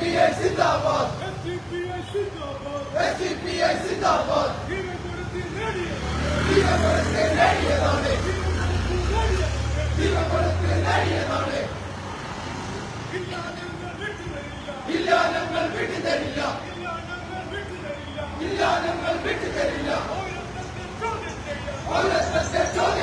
SCPA സിന്ദാബാദ് SCPA സിന്ദാബാദ് SCPA സിന്ദാബാദ് ജീവപുരത്തിൽ നേടിയ ജീവപുരത്തിൽ നേടിയതാണ് ജീവപുരത്തിൽ നേടിയതാണ് ഇല്ല ഞങ്ങൾ വിട്ടുതരില്ല ഇല്ല ഞങ്ങൾ വിട്ടുതരില്ല ഓരോ ചോദ്യം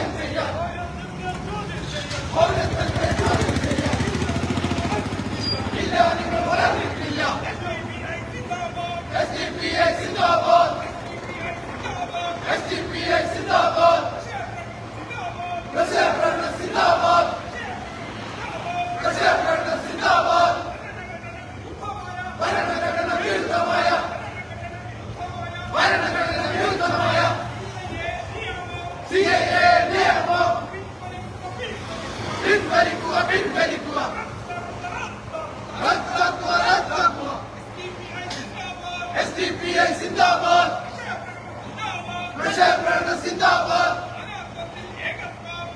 എസ് ഡി പി ഐ സിന്ദാബാദ് സിന്ദാബാദ്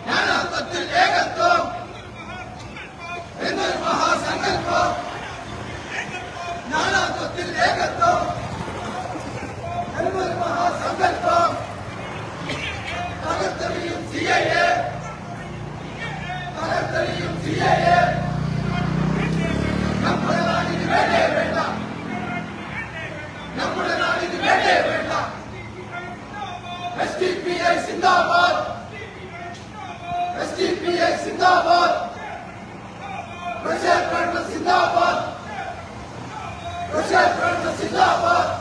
ജ്ഞാനാർത്ഥത്തിൽ ഏകത്വം എന്നൊരു മഹാസങ്കല്പം ജ്ഞാനാർത്ഥത്തിൽ ഏകത്വം എന്നൊരു മഹാസങ്കല്പം തകർത്തെറിയും C I A Руче, прореза.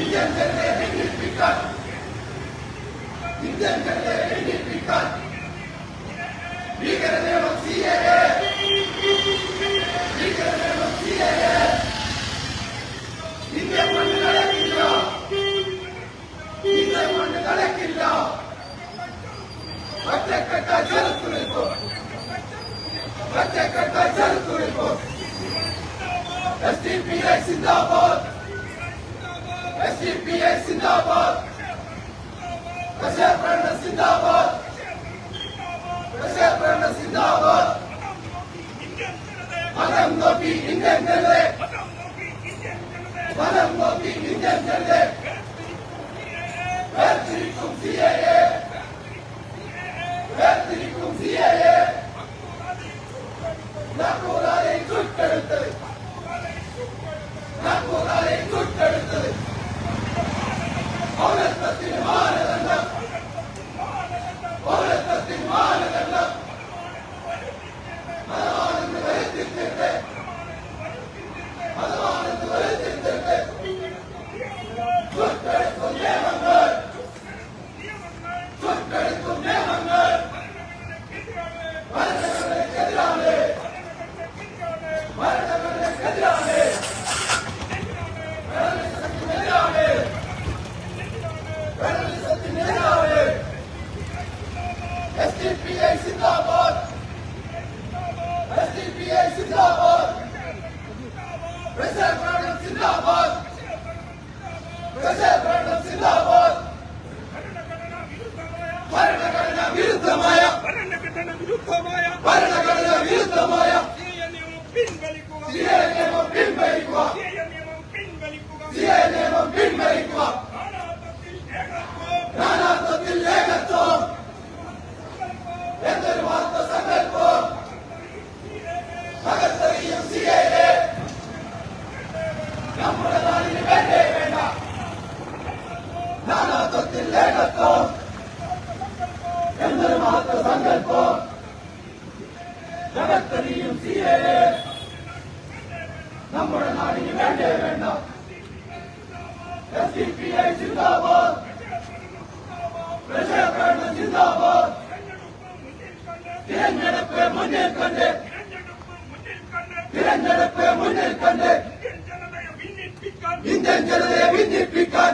Indian ജനതയെ ഭിന്നിപ്പിക്കാൻ ഇന്ത്യൻ ജനതയെ ప్రత్యేకత జరుగుతుందో ప్రత్యేకత జరుగుతుందో ఎస్టీపీఐ సిందాబాద్ ఎస్టీపీఐ సిందాబాద్ ప్రజాప్రణ సిందాబాద్ ప్రజాప్రణ సిందాబాద్ మతం నొప్పి ఇండియన్ జనరే మతం నొప్పి ఇండియన్ జనరే വിരുദ്ധമായ ഭരണഘടന വിരുദ്ധമായ ഭരണഘടന വിരുദ്ധമായ നിയമം പിൻവലിക്കുക. നിയമം പിൻവലിക്കുക. നിയമം പിൻവലിക്കുക. നിയമം പിൻവലിക്കുക നാനാത്വത്തിൽ ഏകത്വം നാനാത്വത്തിൽ ഏകത്വം എന്നൊരു വാർത്ത സങ്കല്പം തകർത്തെറിയും സിഎ നമ്മുടെ നാടിന് വേണ്ടേ വേണ്ട നാനാത്വത്തിൽ ഏകത്വം എന്നൊരു മഹത്വ സങ്കല്പം തകർത്തെറിയും സിഎ നമ്മുടെ നാടിന് വേണ്ടേ വേണ്ട എസ് ഡി പി ഐ സിന്ദാബാദ് പ്രജാഭരണം സിന്ദാബാദ് തിരഞ്ഞെടുപ്പ് മുന്നിൽ കണ്ട് തിരഞ്ഞെടുപ്പ് മുന്നിൽ കണ്ട് ഇന്ത്യൻ ജനതയെ ഭിന്നിപ്പിക്കാൻ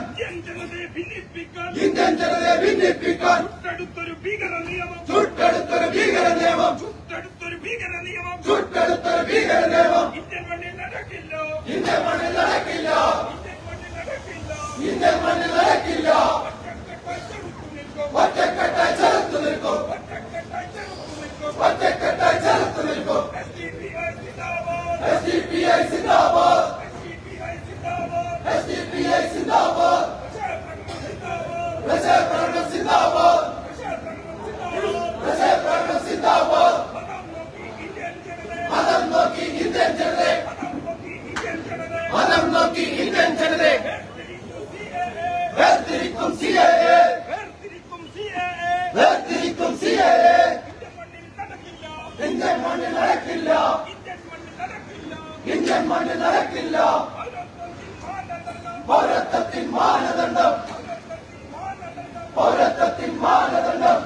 ഇന്ത്യൻ ജനതയെ ഭിന്നിപ്പിക്കാൻ ചുട്ടെടുത്തൊരു ഭീകര നിയമം ചുട്ടെടുത്തൊരു ഭീകര നിയമം ചുട്ടെടുത്തൊരു ഭീകര നിയമം ചുട്ടെടുത്തൊരു ഭീകര നിയമം ഇന്ത്യൻ മണ്ണിൽ നടക്കില്ല ഇന്ത്യൻ മണ്ണിൽ നടക്കില്ല ഇന്ത്യൻ മണ്ണിൽ നടക്കില്ല ഇന്ത്യൻ മണ്ണിൽ നടക്കില്ല ഒറ്റക്കെട്ടായി ചെറുത്തു നിൽക്കും ഒറ്റക്കെട്ടായി ചെറുത്തു നിൽക്കും ഒറ്റക്കെട്ടായി ചെറുത്തു ഒറ്റക്കെട്ടായി ചെറുത്തു നിൽക്കും നിൽക്കും SDPI സിന്ദാബാദ് എസ് ഡി പി ഐ സിന്ദാബാദ് SDPI സിന്ദാബാദ് എസ് ഡി പി ഐ സിന്ദാബാദ് പ്രജാപ്രഭുത്വ സിന്ദാബാദ് പ്രജാഭരണം സിന്ദാബാദ് പ്രജാഭരണം സിന്ദാബാദ് മതം നോക്കി ഇന്ത്യൻ ജനതയെ മതം നോക്കി ഇന്ത്യൻ ജനതയെ മതം നോക്കി ഇന്ത്യൻ ജനതയെ മതം നോക്കി ഇന്ത്യൻ ജനതയെ വേർതിരിക്കും സി എ എ വേർതിരിക്കും CAA. വേർതിരിക്കും സി എ എ ഇന്ത്യൻ മണ്ണിൽ നടക്കില്ല. ഇന്ത്യൻ മണ്ണിൽ നടക്കില്ല. പൗരത്വത്തിൻ മാനദണ്ഡം. പൗരത്വത്തിൻ മാനദണ്ഡം.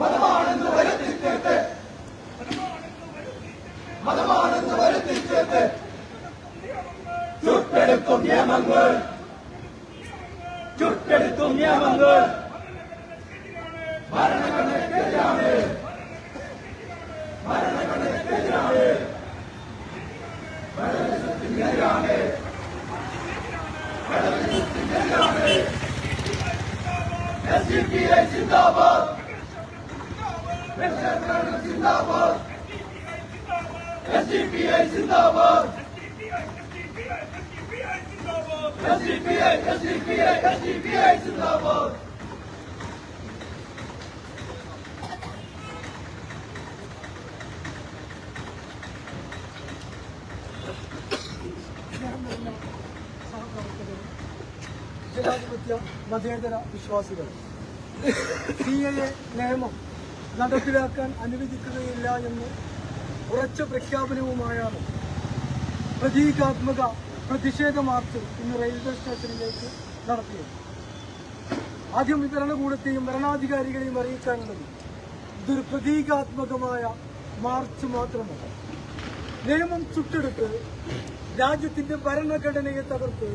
മതമാണെന്ന് വരുത്തിക്കേട്ട് മതമാണെന്ന് വരുത്തിക്കേട്ട് ചുട്ടെടുക്കും നിയമങ്ങൾ. ചുട്ടെടുക്കും നിയമങ്ങൾ ഭരണഘടനയ്ക്കെതിരാണ് ഭരണഘടനയ്ക്കെതിരാണ് ഭരണഘടനയ്ക്കെതിരാണ് ഭരണഘടനയ്ക്കെതിരാണ് എസ് ഡി പി ഐ സിന്ദാബാദ് ഭരണഘടന സിന്ദാബാദ് S D P I Zindabad D P I S D P I S D P I I സിന്ദാബാദ് ജനാധിപത്യ മതേതര വിശ്വാസികൾ സി എ എ നിയമം നടപ്പിലാക്കാൻ അനുവദിക്കുകയില്ല എന്ന് ഉറച്ച പ്രഖ്യാപനവുമായാണ് പ്രതീകാത്മക പ്രതിഷേധ മാർച്ച് ഇന്ന് റെയിൽവേ സ്റ്റേഷനിലേക്ക് നടത്തിയത്. ആദ്യം വിതരണകൂടത്തെയും ഭരണാധികാരികളെയും അറിയിക്കാനുള്ളത് ഇതൊരു പ്രതീകാത്മകമായ മാർച്ച് മാത്രമാണ്. നിയമം ചുട്ടെടുത്ത് രാജ്യത്തിന്റെ ഭരണഘടനയെ തകർത്ത്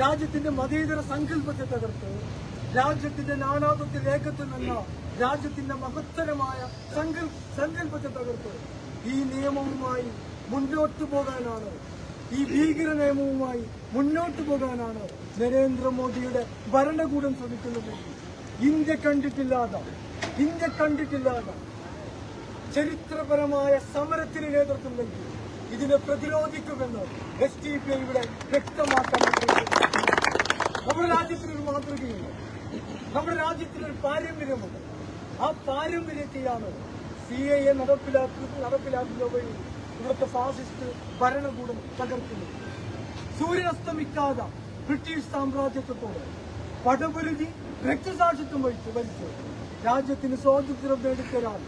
രാജ്യത്തിന്റെ മതേതര സങ്കല്പത്തെ തകർത്ത് രാജ്യത്തിന്റെ നാനാത്വത്തിൽ ഏകത്തിൽ എന്ന രാജ്യത്തിന്റെ മഹത്തരമായ സങ്കല്പത്തെ തകർത്ത്. ഈ നിയമവുമായി മുന്നോട്ടു പോകാനാണ് ഈ ഭീകര നിയമവുമായി മുന്നോട്ടു പോകാനാണ് നരേന്ദ്രമോദിയുടെ ഭരണകൂടം ശ്രമിക്കുന്നത്. ഇന്ത്യ കണ്ടിട്ടില്ലാത്ത ഇന്ത്യ കണ്ടിട്ടില്ലാത്ത ചരിത്രപരമായ സമരത്തിന് നേതൃത്വം നൽകി. ഇതിനെ പ്രതിരോധിക്കുമെന്ന് എസ് ടി പി ഇവിടെ വ്യക്തമാക്കാൻ നമ്മുടെ രാജ്യത്തിനൊരു മാതൃകയുണ്ട്. നമ്മുടെ രാജ്യത്തിനൊരു പാരമ്പര്യമുണ്ട്. ആ പാരമ്പര്യത്തെയാണ് സി എ എ നടപ്പിലാക്കി നടപ്പിലാക്കുക വഴി ഇവിടുത്തെ ഫാസിസ്റ്റ് ഭരണകൂടം തകർക്കുന്നത്. സൂര്യനസ്തമിക്കാതെ ബ്രിട്ടീഷ് സാമ്രാജ്യത്വത്തോട് പടപൊരുതി രക്തസാക്ഷിത്വം വഹിച്ചു വലിച്ചു രാജ്യത്തിന് സ്വാതന്ത്ര്യം നേടിത്തരാൻ